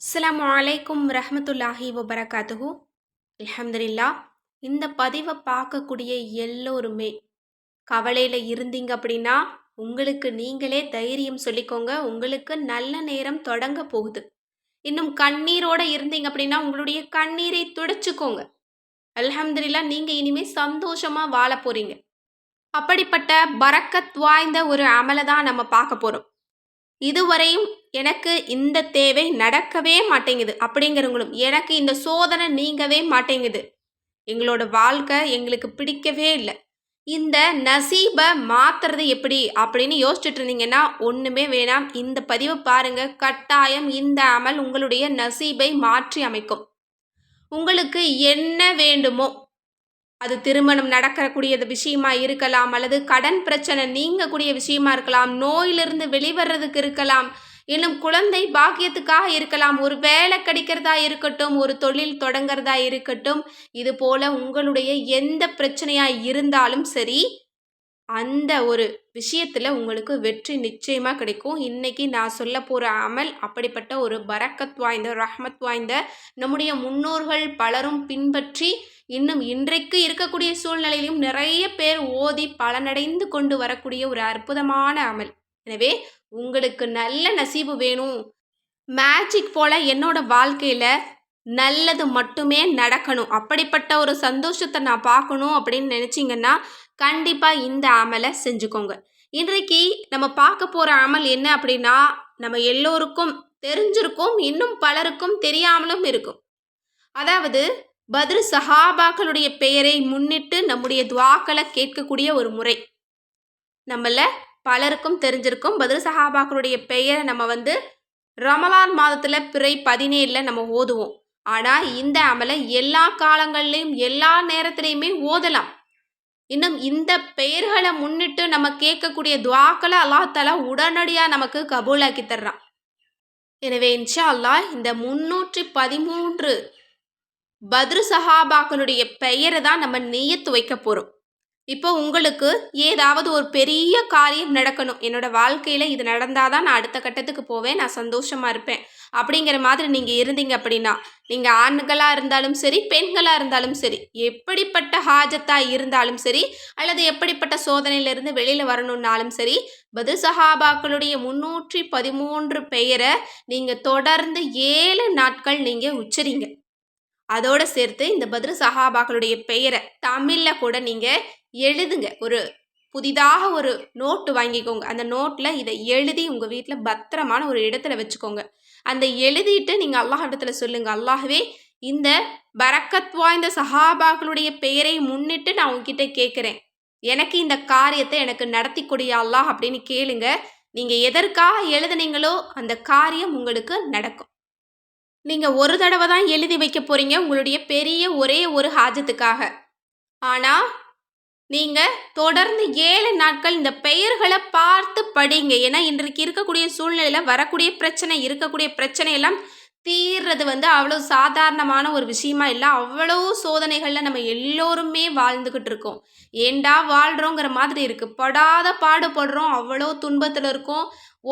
அஸ்லாம் அலைக்கும் ரஹமத்துல்லாஹி வபரகாத்துஹு. அலமதுல்லா இந்த பதிவை பார்க்கக்கூடிய எல்லோருமே கவலையில் இருந்தீங்க அப்படின்னா உங்களுக்கு நீங்களே தைரியம் சொல்லிக்கோங்க உங்களுக்கு நல்ல நேரம் தொடங்க போகுது. இன்னும் கண்ணீரோட இருந்தீங்க அப்படின்னா உங்களுடைய கண்ணீரை துடைச்சிக்கோங்க. அலமதுல்லா நீங்கள் இனிமேல் சந்தோஷமாக வாழ போகிறீங்க அப்படிப்பட்ட பறக்கத் வாய்ந்த ஒரு அமலை தான் நம்ம பார்க்க போகிறோம் இதுவரையும் எனக்கு இந்த தேவை நடக்கவே மாட்டேங்குது அப்படிங்கிறவங்களும் எனக்கு இந்த சோதனை நீங்கவே மாட்டேங்குது. எங்களோட வாழ்க்கை எங்களுக்கு பிடிக்கவே இல்லை. இந்த நசீபை மாத்துறது எப்படி அப்படின்னு யோசிச்சுட்டு இருந்தீங்கன்னா ஒன்றுமே வேணாம். இந்த பதிவை பாருங்க. கட்டாயம் இந்த அமல் உங்களுடைய நசீபை மாற்றி அமைக்கும். உங்களுக்கு என்ன வேண்டுமோ அது திருமணம் நடக்கக்கூடிய விஷயமா இருக்கலாம் அல்லது கடன் பிரச்சனை நீங்கக்கூடிய விஷயமா இருக்கலாம் நோயிலிருந்து வெளிவர்றதுக்கு இருக்கலாம் இன்னும் குழந்தை பாக்கியத்துக்காக இருக்கலாம். ஒரு வேலை கிடைக்கிறதா இருக்கட்டும் ஒரு தொழில் தொடங்குறதா இருக்கட்டும் இது போல உங்களுடைய எந்த பிரச்சனையா இருந்தாலும் சரி அந்த ஒரு விஷயத்தில் உங்களுக்கு வெற்றி நிச்சயமாக கிடைக்கும். இன்றைக்கி நான் சொல்ல போகிற அமல் அப்படிப்பட்ட ஒரு பரக்கத் வாய்ந்த ரஹ்மத் வாய்ந்த நம்முடைய முன்னோர்கள் பலரும் பின்பற்றி இன்னும் இன்றைக்கு இருக்கக்கூடிய சூழ்நிலையிலும் நிறைய பேர் ஓதி பலனடைந்து கொண்டு வரக்கூடிய ஒரு அற்புதமான அமல். எனவே உங்களுக்கு நல்ல நசீபு வேணும். மேஜிக் போல் என்னோட வாழ்க்கையில் நல்லது மட்டுமே நடக்கணும். அப்படிப்பட்ட ஒரு சந்தோஷத்தை நான் பார்க்கணும் அப்படின்னு நினச்சிங்கன்னா கண்டிப்பாக இந்த அமலை செஞ்சுக்கோங்க. இன்றைக்கு நம்ம பார்க்க போகிற அமல் என்ன அப்படின்னா நம்ம எல்லோருக்கும் தெரிஞ்சிருக்கும் இன்னும் பலருக்கும் தெரியாமலும் இருக்கும். அதாவது பத்ரு சஹாபாக்களுடைய பெயரை முன்னிட்டு நம்முடைய துவாக்களை கேட்கக்கூடிய ஒரு முறை. நம்மள பலருக்கும் தெரிஞ்சிருக்கும். பதில் சஹாபாக்களுடைய பெயரை நம்ம வந்து ரமலான் மாதத்தில் பிறை பதினேழில் நம்ம ஓதுவோம். ஆனால் இந்த அமலை எல்லா காலங்கள்லையும் எல்லா நேரத்துலையுமே ஓதலாம். இன்னும் இந்த பெயர்களை முன்னிட்டு நம்ம கேட்கக்கூடிய துவாக்களை அல்லாஹாலா உடனடியாக நமக்கு கபூலாக்கி தர்றான். எனவே இன்ஷா அல்லாஹ் இந்த முன்னூற்றி பதிமூன்று பத்ரு சஹாபாக்களுடைய பெயரை தான் நம்ம நெய்யத்து வைக்க போகிறோம் இப்போ உங்களுக்கு ஏதாவது ஒரு பெரிய காரியம் நடக்கணும். என்னோட வாழ்க்கையில் இது நடந்தால் தான் நான் அடுத்த கட்டத்துக்கு போவேன். நான் சந்தோஷமாக இருப்பேன். அப்படிங்கிற மாதிரி நீங்கள் இருந்தீங்க அப்படின்னா நீங்கள் ஆண்களாக இருந்தாலும் சரி பெண்களாக இருந்தாலும் சரி எப்படிப்பட்ட ஹாஜத்தாக இருந்தாலும் சரி அல்லது எப்படிப்பட்ட சோதனையிலிருந்து வெளியில் வரணுன்னாலும் சரி பது சஹாபாக்களுடைய முன்னூற்றி பதிமூன்று பெயரை நீங்கள் தொடர்ந்து ஏழு நாட்கள் நீங்கள் உச்சரிங்க. அதோடு சேர்த்து இந்த பத்ரு சஹாபாக்களுடைய பெயரை தமிழில் கூட நீங்கள் எழுதுங்க. ஒரு புதிதாக ஒரு நோட்டு வாங்கிக்கோங்க. அந்த நோட்டில் இதை எழுதி உங்கள் வீட்டில் பத்திரமான ஒரு இடத்துல வச்சுக்கோங்க. அந்த எழுதிட்டு நீங்கள் அல்லாஹ் இடத்துல சொல்லுங்கள் அல்லாஹ்வே இந்த பரக்கத் வாய்ந்த சஹாபாக்களுடைய பெயரை முன்னிட்டு நான் உங்ககிட்ட கேட்குறேன். எனக்கு இந்த காரியத்தை எனக்கு நடத்தி கொடியா அல்லாஹ் அப்படின்னு கேளுங்க. நீங்கள் எதற்காக எழுதுனீங்களோ அந்த காரியம் உங்களுக்கு நடக்கும். நீங்கள் ஒரு தடவை தான் எழுதி வைக்க போகிறீங்க உங்களுடைய பெரிய ஒரே ஒரு ஹாஜத்துக்காக. ஆனால் நீங்கள் தொடர்ந்து ஏழு நாட்கள் இந்த பெயர்களை பார்த்து படிங்க. ஏன்னா இன்றைக்கு இருக்கக்கூடிய சூழ்நிலையில் வரக்கூடிய பிரச்சனை இருக்கக்கூடிய பிரச்சனையெல்லாம் தீர்றது வந்து அவ்வளோ சாதாரணமான ஒரு விஷயமா இல்லை. அவ்வளோ சோதனைகளில் நம்ம எல்லோருமே வாழ்ந்துக்கிட்டு இருக்கோம். ஏண்டா வாழ்கிறோங்கிற மாதிரி இருக்குது படாத பாடுபடுறோம் அவ்வளோ துன்பத்தில் இருக்கோம்.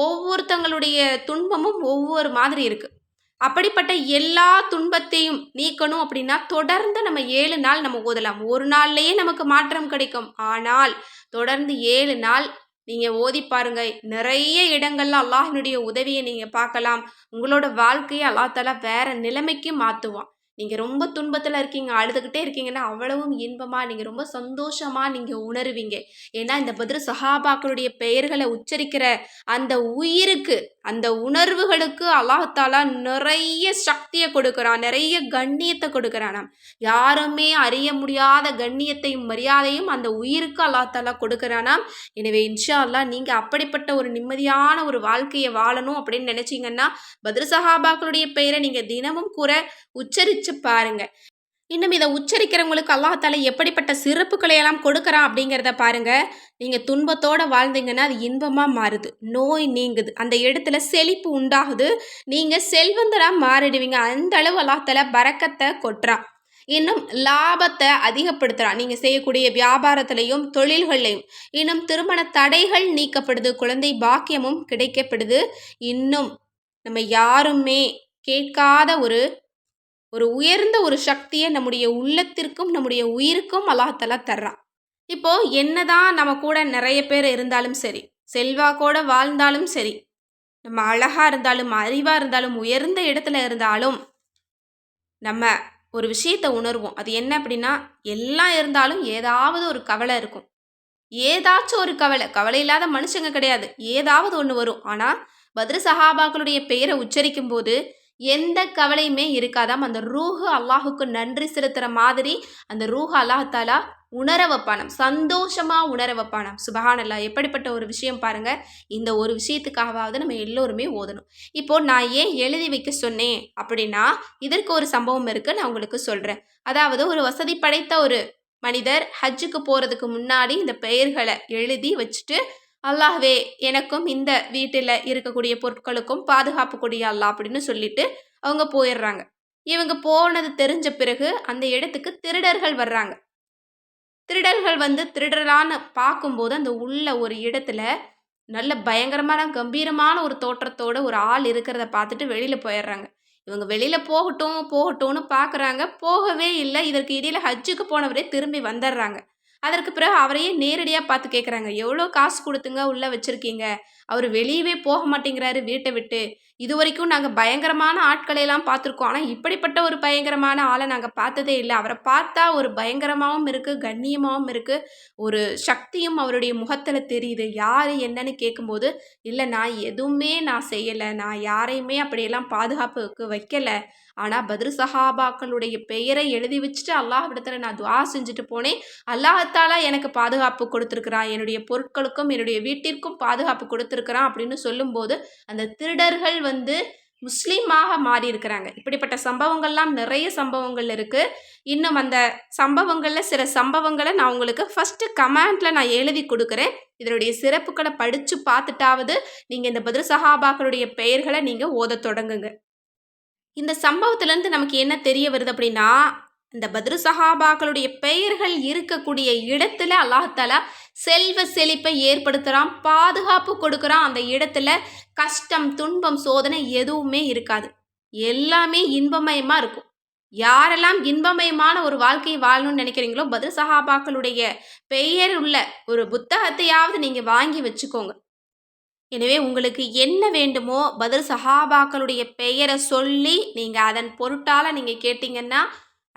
ஒவ்வொருத்தங்களுடைய துன்பமும் ஒவ்வொரு மாதிரி இருக்குது அப்படிப்பட்ட எல்லா துன்பத்தையும் நீக்கணும் அப்படின்னா தொடர்ந்து நம்ம ஏழு நாள் நம்ம ஓதலாம். ஒரு நாள்லேயே நமக்கு மாற்றம் கிடைக்கும். ஆனால் தொடர்ந்து ஏழு நாள் நீங்கள் ஓதி பாருங்க. நிறைய இடங்கள்ல அல்லாஹினுடைய உதவியை நீங்கள் பார்க்கலாம். உங்களோட வாழ்க்கையை அல்லாத்தால வேற நிலைமைக்கு மாற்றுவான் நீங்கள் ரொம்ப துன்பத்தில் இருக்கீங்க அழுதுகிட்டே இருக்கீங்கன்னா அவ்வளவும் இன்பமாக நீங்கள் ரொம்ப சந்தோஷமாக நீங்கள் உணருவீங்க. ஏன்னா இந்த பத்ரு சஹாபாக்களுடைய பெயர்களை உச்சரிக்கிற அந்த உயிருக்கு அந்த உணர்வுகளுக்கு அல்லாஹாலா நிறைய சக்தியை கொடுக்குறான் நிறைய கண்ணியத்தை கொடுக்குறானாம். யாருமே அறிய முடியாத கண்ணியத்தையும் மரியாதையும் அந்த உயிருக்கு அல்லாஹாலா கொடுக்குறானாம். எனவே இன்ஷா அல்லா நீங்கள் அப்படிப்பட்ட ஒரு நிம்மதியான ஒரு வாழ்க்கையை வாழணும் அப்படின்னு நினச்சிங்கன்னா பதில் சஹாபாக்களுடைய பெயரை நீங்கள் தினமும் கூற உச்சரித்து பாருங்கள் பாருங்க. இன்னும் இதை உச்சரிக்கிறவங்களுக்கு அல்லாஹால எப்படிப்பட்ட சிறப்புகளை எல்லாம் கொடுக்குறான் அப்படிங்கிறத பாருங்க. நீங்கள் துன்பத்தோடு வாழ்ந்தீங்கன்னா அது இன்பமாக மாறுது. நோய் நீங்குது. அந்த இடத்துல செழிப்பு உண்டாகுது. நீங்கள் செல்வந்தராக மாறிடுவீங்க. அந்த அளவு அல்லாஹால பறக்கத்தை கொட்டுறான் இன்னும் லாபத்தை அதிகப்படுத்துகிறான் நீங்கள் செய்யக்கூடிய வியாபாரத்திலையும் தொழில்கள்லையும். இன்னும் திருமண தடைகள் நீக்கப்படுது. குழந்தை பாக்கியமும் கிடைக்கப்படுது. இன்னும் நம்ம யாருமே கேட்காத ஒரு ஒரு உயர்ந்த ஒரு சக்தியை நம்முடைய உள்ளத்திற்கும் நம்முடைய உயிருக்கும் அல்லாஹலா தர்றான். இப்போ என்னதான் நம்ம கூட நிறைய பேர் இருந்தாலும் சரி செல்வாக்கோட வாழ்ந்தாலும் சரி நம்ம அழகா இருந்தாலும் அறிவா இருந்தாலும் உயர்ந்த இடத்துல இருந்தாலும் நம்ம ஒரு விஷயத்தை உணர்வோம். அது என்ன அப்படின்னா எல்லாம் இருந்தாலும் ஏதாவது ஒரு கவலை இருக்கும். ஏதாச்சும் ஒரு கவலை. கவலை இல்லாத மனுஷங்க கிடையாது. ஏதாவது ஒன்று வரும். ஆனால் பத்ர சஹாபாக்களுடைய பெயரை உச்சரிக்கும் போது எந்த கவலையுமே இருக்காதாம். அந்த ரூஹு அல்லாஹுக்கு நன்றி செலுத்துகிற மாதிரி அந்த ரூஹு அல்லாஹாலா உணர வைப்பானாம். சந்தோஷமாக உணர வைப்பானாம். சுபஹானல்லா எப்படிப்பட்ட ஒரு விஷயம் பாருங்கள் இந்த ஒரு விஷயத்துக்காகவாவது நம்ம எல்லோருமே ஓதணும். இப்போ நான் ஏன் எழுதி வைக்க சொன்னேன் அப்படின்னா இதற்கு ஒரு சம்பவம் இருக்குது நான் உங்களுக்கு சொல்கிறேன் அதாவது ஒரு வசதி படைத்த ஒரு மனிதர் ஹஜ்ஜுக்கு போகிறதுக்கு முன்னாடி இந்த பெயர்களை எழுதி வச்சுட்டு அல்லாஹ்வே எனக்கும் இந்த வீட்டில் இருக்கக்கூடிய பொருட்களுக்கும் பாதுகாப்பு கொடியா அல்லா அப்படின்னு சொல்லிட்டு அவங்க போயிடுறாங்க. இவங்க போனது தெரிஞ்ச பிறகு அந்த இடத்துக்கு திருடர்கள் வர்றாங்க. திருடர்கள் வந்து திருடலான்னு பார்க்கும்போது அந்த உள்ள ஒரு இடத்துல நல்ல பயங்கரமான கம்பீரமான ஒரு தோற்றத்தோட ஒரு ஆள் இருக்கிறத பார்த்துட்டு வெளியில் போயிடுறாங்க. இவங்க வெளியில் போகட்டும் போகட்டும்னு பார்க்குறாங்க. போகவே இல்லை. இதற்கு இடையில் ஹஜ்ஜுக்கு போனவரே திரும்பி வந்துடுறாங்க. அதற்கு பிறகு அவரையே நேரடியாக பார்த்து கேட்குறாங்க எவ்வளோ காசு கொடுத்துங்க உள்ளே வச்சுருக்கீங்க. அவர் வெளியவே போக மாட்டேங்கிறாரு வீட்டை விட்டு. இது வரைக்கும் நாங்கள் பயங்கரமான ஆட்களையெல்லாம் பார்த்துருக்கோம். ஆனால் இப்படிப்பட்ட ஒரு பயங்கரமான ஆளை நாங்கள் பார்த்ததே இல்லை. அவரை பார்த்தா ஒரு பயங்கரமாகவும் இருக்குது கண்ணியமாகவும் இருக்குது ஒரு சக்தியும் அவருடைய முகத்தில் தெரியுது. யார் என்னன்னு கேட்கும்போது இல்லை நான் எதுவுமே நான் செய்யலை. நான் யாரையுமே அப்படியெல்லாம் பாதுகாப்புக்கு வைக்கலை. ஆனால் பத்ரு சஹாபாக்களுடைய பெயரை எழுதி வச்சுட்டு அல்லாஹ்விடத்தில் நான் துவா செஞ்சுட்டு போனேன். அல்லாஹத்தாலா எனக்கு பாதுகாப்பு கொடுத்துருக்குறான். என்னுடைய பொருட்களுக்கும் என்னுடைய வீட்டிற்கும் பாதுகாப்பு கொடுத்துருக்குறான். அப்படின்னு சொல்லும்போது அந்த திருடர்கள் வந்து முஸ்லீமாக மாறி இருக்கிறாங்க இப்படிப்பட்ட சம்பவங்கள்லாம் நிறைய சம்பவங்கள் இருக்குது இன்னும் அந்த சம்பவங்களில் சில சம்பவங்களை நான் உங்களுக்கு ஃபஸ்ட்டு கமெண்ட்டில் நான் எழுதி கொடுக்குறேன். இதனுடைய சிறப்புகளை படித்து பார்த்துட்டாவது நீங்கள் இந்த பதில் சஹாபாக்களுடைய பெயர்களை நீங்கள் ஓத தொடங்குங்க. இந்த சம்பவத்திலேருந்து நமக்கு என்ன தெரிய வருது அப்படின்னா இந்த பத்ரு சஹாபாக்களுடைய பெயர்கள் இருக்கக்கூடிய இடத்துல அல்லாஹாலா செல்வ செழிப்பை ஏற்படுத்துகிறான் பாதுகாப்பு கொடுக்குறான். அந்த இடத்துல கஷ்டம் துன்பம் சோதனை எதுவுமே இருக்காது. எல்லாமே இன்பமயமாக இருக்கும். யாரெல்லாம் இன்பமயமான ஒரு வாழ்க்கையை வாழணும்னு நினைக்கிறீங்களோ பத்ரு சஹாபாக்களுடைய பெயர் உள்ள ஒரு புத்தகத்தையாவது நீங்கள் வாங்கி வச்சுக்கோங்க. எனவே உங்களுக்கு என்ன வேண்டுமோ பதில் சஹாபாக்களுடைய பெயரை சொல்லி நீங்கள் அதன் பொருட்டால் நீங்கள் கேட்டிங்கன்னா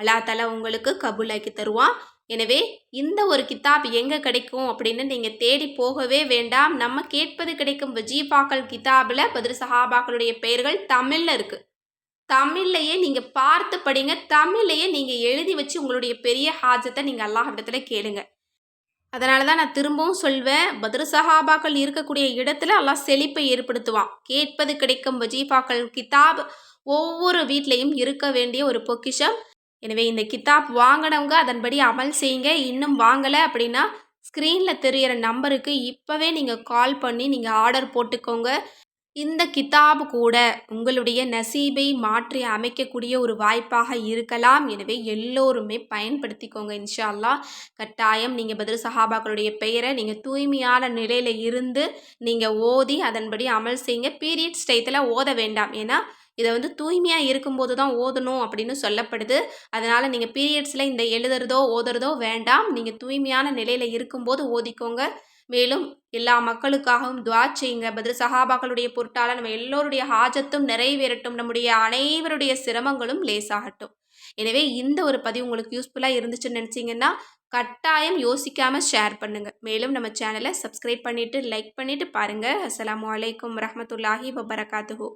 அல்லா தலா உங்களுக்கு கபூலாக்கி தருவான். எனவே இந்த ஒரு கித்தாப் எங்கே கிடைக்கும் அப்படின்னு நீங்கள் தேடி போகவே வேண்டாம். நம்ம கேட்பது கிடைக்கும் வஜீஃபாக்கள் கிதாபில் பதில் சஹாபாக்களுடைய பெயர்கள் தமிழில் இருக்குது தமிழ்லையே நீங்கள் பார்த்து படிங்க. தமிழ்லையே நீங்கள் எழுதி வச்சு உங்களுடைய பெரிய ஹாஜத்தை நீங்கள் அல்லாஹ் கேளுங்க. அதனால தான் நான் திரும்பவும் சொல்வேன். பத்ரு சஹாபாக்கள் இருக்கக்கூடிய இடத்துல எல்லாம் செழிப்பை ஏற்படுத்துவான். கேட்பது கிடைக்கும் வஜீஃபாக்கள் கிதாப் ஒவ்வொரு வீட்லேயும் இருக்க வேண்டிய ஒரு பொக்கிஷம். எனவே இந்த கித்தாப் வாங்கினவங்க அதன்படி அமல் செய்யுங்க. இன்னும் வாங்கலை அப்படின்னா ஸ்க்ரீனில் தெரிகிற நம்பருக்கு இப்போவே நீங்கள் கால் பண்ணி நீங்கள் ஆர்டர் போட்டுக்கோங்க. இந்த கிதாப் கூட உங்களுடைய நசீபை மாற்றி அமைக்கக்கூடிய ஒரு வாய்ப்பாக இருக்கலாம். எனவே எல்லோருமே பயன்படுத்திக்கோங்க இன்ஷா அல்லா கட்டாயம் நீங்கள் பதில் சஹாபாக்களுடைய பெயரை நீங்கள் தூய்மையான நிலையில் இருந்து நீங்கள் ஓதி அதன்படி அமல் செய்யுங்க. பீரியட்ஸ் டயத்தில் ஓத வேண்டாம். ஏன்னா இதை வந்து தூய்மையாக இருக்கும்போது தான் ஓதணும் அப்படின்னு சொல்லப்படுது. அதனால் நீங்கள் பீரியட்ஸில் இந்த எழுதுறதோ ஓதுறதோ வேண்டாம். நீங்கள் தூய்மையான நிலையில் இருக்கும்போது ஓதிக்கோங்க. மேலும் எல்லா மக்களுக்காகவும் துவா செய்யுங்க. பதில் சஹாபாக்களுடைய பொருட்டால் நம்ம எல்லோருடைய ஹாஜத்தும் நிறைவேறட்டும். நம்முடைய அனைவருடைய சிரமங்களும் லேசாகட்டும். எனவே இந்த ஒரு பதிவு உங்களுக்கு யூஸ்ஃபுல்லாக இருந்துச்சுன்னு நினச்சிங்கன்னா கட்டாயம் யோசிக்காமல் ஷேர் பண்ணுங்கள் மேலும் நம்ம சேனலை சப்ஸ்கிரைப் பண்ணிவிட்டு லைக் பண்ணிவிட்டு பாருங்கள் அஸ்லாம் வலைக்கம் ரஹமத்துல்லாஹி வபரகாத்துஹூ.